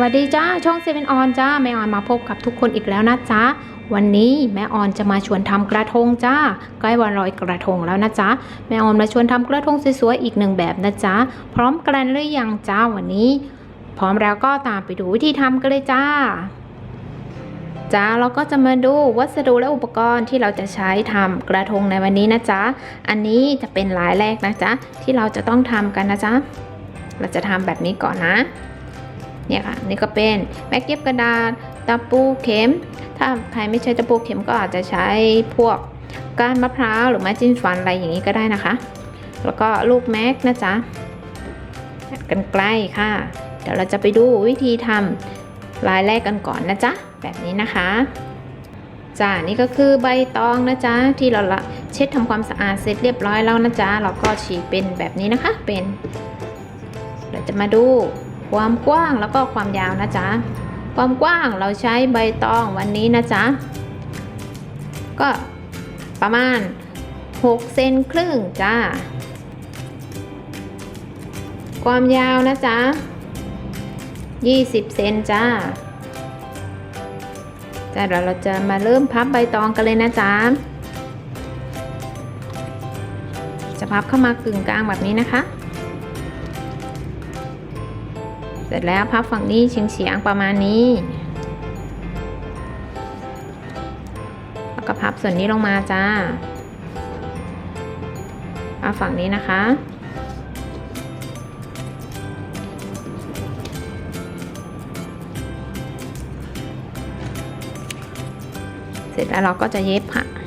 วัสดีจ้าช่องเซเว่นออนจ้าแม่ออนมาพบกับทุกคนอีกแล้วนะจ๊ะวันนี้แม่ออนจะมาชวนทำกระทงจ้าใกล้วันลอยกระทงแล้วนะจ๊ะแม่ออนมาชวนทำกระทงสวยๆอีกหนึ่งแบบนะจ๊ะพร้อมกันหรือยังจ้าวันนี้ พร้อมแล้วก็ตามไปดูวิธีทำกันเลยจ้าจ้าเราก็จะมาดูวัสดุและอุปกรณ์ที่เราจะใช้ทำกระทงในวันนี้นะจ๊ะอันนี้จะเป็นลายแรกนะจ๊ะที่เราจะต้องทำกันนะจ๊ะเราจะทำแบบนี้ก่อนนะ เนี่ยค่ะนี่ก็เป็นแม็กเก็บกระดาษตะปูเข็ม ถ้าใครไม่ใช้ตะปูเข็มก็อาจจะใช้พวกก้านมะพร้าวหรือไม้จิ้มฟันอะไรอย่างนี้ก็ได้นะคะ แล้วก็ลูกแม็กนะจ๊ะกันไกลค่ะ เดี๋ยวเราจะไปดูวิธีทำลายแรกกันก่อนนะจ๊ะแบบนี้นะคะจ้านี่ก็คือใบตองนะจ๊ะที่เราละเช็ดทำความสะอาดเสร็จเรียบร้อยแล้วนะจ๊ะเราก็ฉีกเป็นแบบนี้นะคะเป็น เราจะมาดู ความกว้างแล้วก็ความยาวนะจ๊ะ ความกว้างเราใช้ใบตองวันนี้นะจ๊ะ ก็ประมาณ 6 เซนครึ่งจ้า ความยาวนะจ๊ะ 20 เซนจ้าจ้าเดี๋ยวเราจะมาเริ่มพับใบตองกันเลยนะจ๊ะ จะพับเข้ามากึ่งกลางแบบนี้นะคะ เสร็จแล้วพับฝั่งนี้เฉียงเฉียงๆประมาณนี้ แล้วก็พับส่วนนี้ลงมาจ้าพับฝั่งนี้นะคะเสร็จแล้วเราก็จะเย็บค่ะ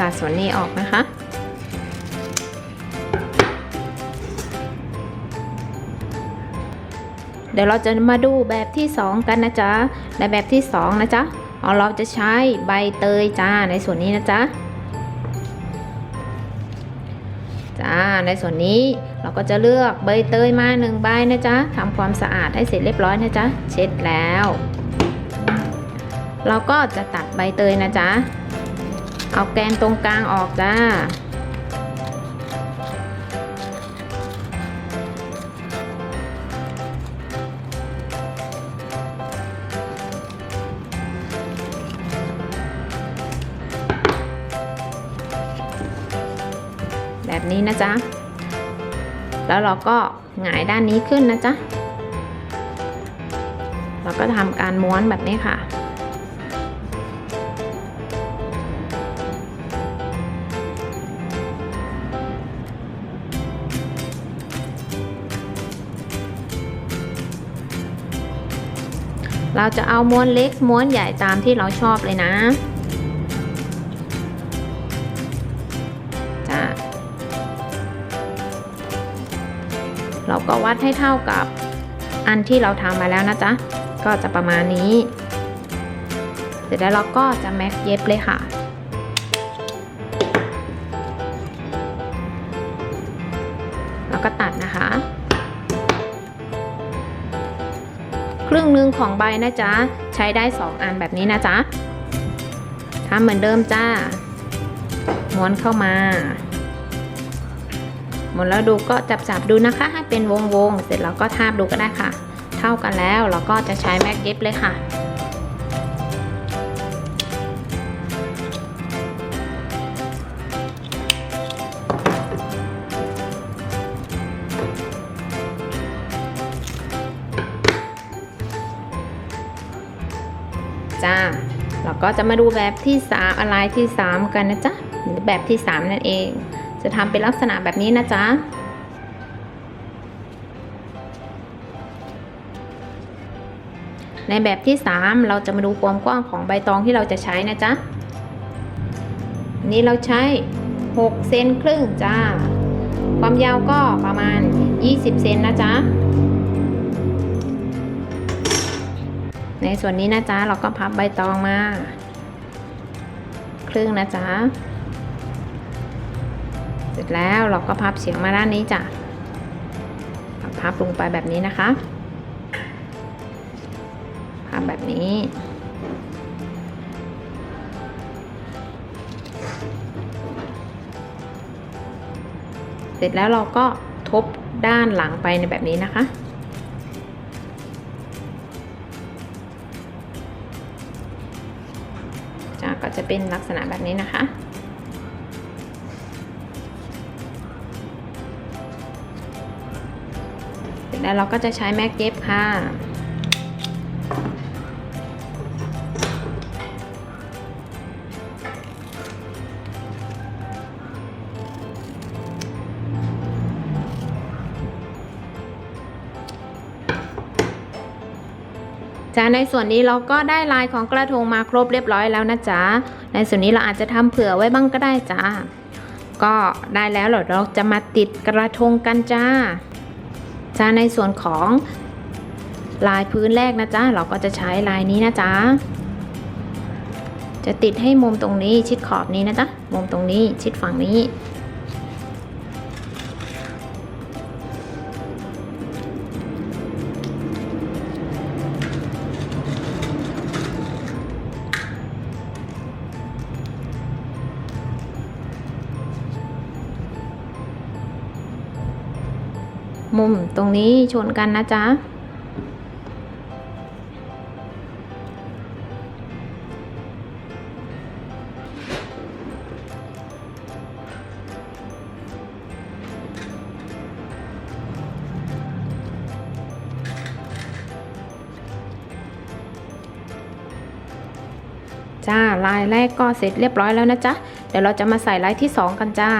ตัดส่วนนี้ออกนะคะ เดี๋ยวเราจะมาดูแบบที่ 2 กันนะจ๊ะในแบบที่ 2 นะจ๊ะเอาเราจะใช้ใบเตยจ้าในส่วนนี้นะจ๊ะจ้าในส่วนนี้เราก็จะเลือกใบเตยมาหนึ่งใบนะจ๊ะทำความสะอาดให้เสร็จเรียบร้อยนะจ๊ะเช็ดแล้ว เราก็จะตัดใบเตยนะจ๊ะ เอาแกนตรงกลางออกจ้า แบบนี้นะจ๊ะ แล้วเราก็หงายด้านนี้ขึ้นนะจ๊ะ เราก็ทำการม้วนแบบนี้ค่ะ เราจะเอาม้วนเล็กม้วนใหญ่ตามที่เราชอบเลยนะจ้าเราก็วัดให้เท่ากับอันที่เราทำมาแล้วนะจ๊ะ ก็จะประมาณนี้ เสร็จแล้วเราก็จะแม็กเย็บเลยค่ะ ครึ่งหนึ่งของใบนะจ๊ะ ใช้ได้ 2 อันแบบนี้นะจ๊ะทำเหมือนเดิมจ้า ม้วนเข้ามา หมดแล้วดูก็จับจับดูนะคะ ให้เป็นวงวงๆเสร็จแล้วก็ทาบดูก็ได้ค่ะ เท่ากันแล้วเราก็จะใช้แม็กเย็บเลยค่ะ จ้าเราก็จะมาดูแบบที่3อะไรที่ 3 กันนะจ๊ะหรือแบบที่ 3 นั่นเอง จะทำเป็นลักษณะแบบนี้นะจ๊ะในแบบที่ 3 เราจะมาดูความกว้างของใบตองที่เราจะใช้นะจ๊ะนนี้เราใช้ 6 เซนครึ่งจ้า ความยาวก็ประมาณ 20 เซนนะจ๊ะ ในส่วนนี้นะจ๊ะเราก็พับใบตองมาครึ่งนะจ๊ะเสร็จแล้วเราก็พับเสียงมาด้านนี้จ้ะพับลงไปแบบนี้นะคะ พับแบบนี้เสร็จแล้วเราก็ทบด้านหลังไปในแบบนี้นะคะ เป็นลักษณะแบบนี้นะคะ เสร็จแล้วเราก็จะใช้แม็กเย็บค่ะ จ้าในส่วนนี้เราก็ได้ลายของกระทงมาครบเรียบร้อยแล้วนะจ๊ะในส่วนนี้เราอาจจะทำเผื่อไว้บ้างก็ได้จ้าก็ได้แล้วเดี๋ยวเราจะมาติดกระทงกันจ้าจ้าในส่วนของลายพื้นแรกนะจ๊ะเราก็จะใช้ลายนี้นะจ๊ะจะติดให้มุมตรงนี้ชิดขอบนี้นะจ๊ะมุมตรงนี้ชิดฝั่งนี้ มุมตรงนี้ชนกันนะจ๊ะ จ้า ลายแรกก็เสร็จเรียบร้อยแล้วนะจ๊ะ เดี๋ยวเราจะมาใส่ลายที่ 2 กันจ้า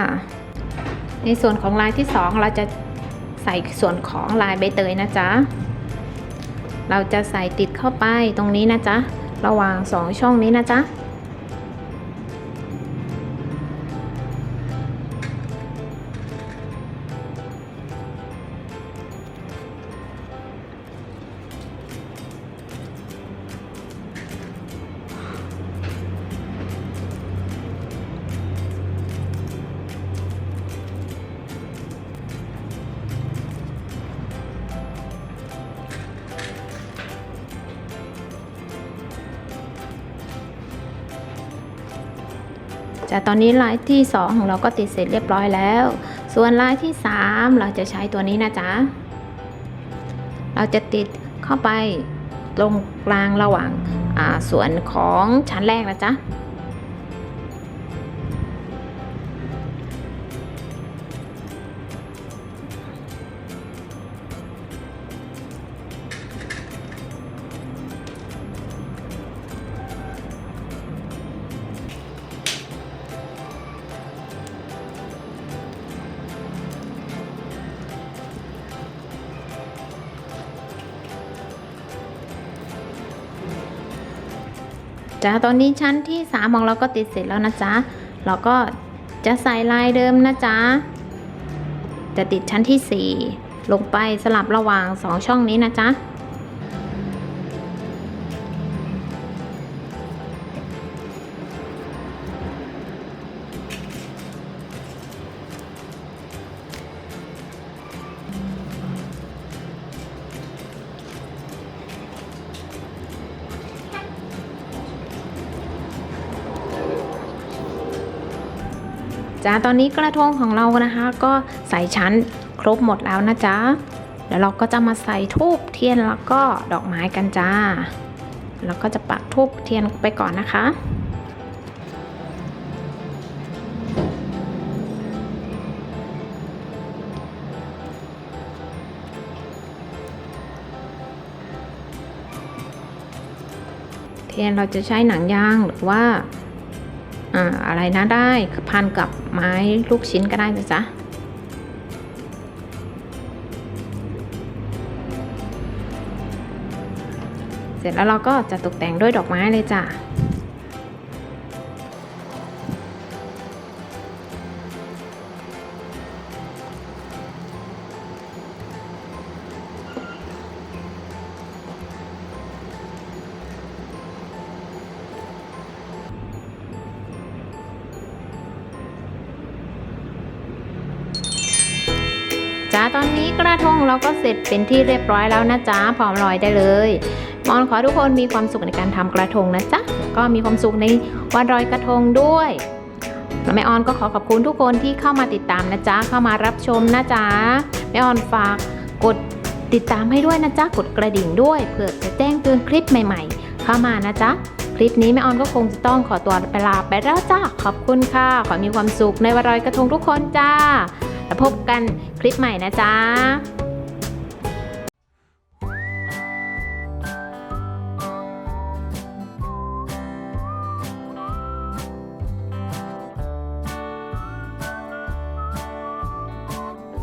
ในส่วนของลายที่ 2 เราจะ ใส่ส่วนของลายใบเตยนะจ๊ะ เราจะใส่ติดเข้าไปตรงนี้นะจ๊ะ ระหว่าง 2 ช่องนี้นะจ๊ะ แต่ตอนนี้ลายที่ 2 ของเราก็ติดเสร็จเรียบร้อยแล้ว ส่วนลายที่ 3 เราจะใช้ตัวนี้นะจ๊ะ เราจะติดเข้าไปตรงกลางระหว่างส่วนของชั้นแรกนะจ๊ะ จ้าตอนนี้ชั้นที่3ของเราก็ติดเสร็จแล้วนะจ๊ะเราก็จะใส่ลายเดิมนะจ๊ะจะติดชั้นที่ 4 ลงไปสลับระหว่าง 2 ช่องนี้นะจ๊ะ จ้าตอนนี้กระทงของเรานะคะ ก็ใส่ชั้นครบหมดแล้วนะจ๊ะ เดี๋ยวเราก็จะมาใส่ทูบเทียนแล้วก็ดอกไม้กันจ้า แล้วก็จะปักทูบเทียนไปก่อนนะคะเทียนเราจะใช้หนังยางหรือว่า อ่าอะไรนะได้พันกับไม้ลูกชิ้นก็ได้นะจ๊ะเสร็จแล้วเราก็จะตกแต่งด้วยดอกไม้เลยจ้ะ จ้าตอนนี้กระทงเราก็เสร็จเป็นที่เรียบร้อยแล้วนะจ๊ะพร้อมลอยได้เลยมอนขอทุกคนมีความสุขในการทำกระทงนะจ๊ะก็มีความสุขในวันลอยกระทงด้วยแล้วแม่ออนก็ขอขอบคุณทุกคนที่เข้ามาติดตามนะจ๊ะเข้ามารับชมนะจ๊ะแม่ออนฝากกดติดตามให้ด้วยนะจ๊ะกดกระดิ่งด้วยเพื่อจะแจ้งเตือนคลิปใหม่ ๆ เข้ามานะจ๊ะคลิปนี้แม่ออนก็คงจะต้องขอตัวไปลาไปแล้วจ้าขอบคุณค่ะ ขอมีความสุขในวันลอยกระทงทุกคนจ้า แล้วพบกันคลิปใหม่นะจ๊ะ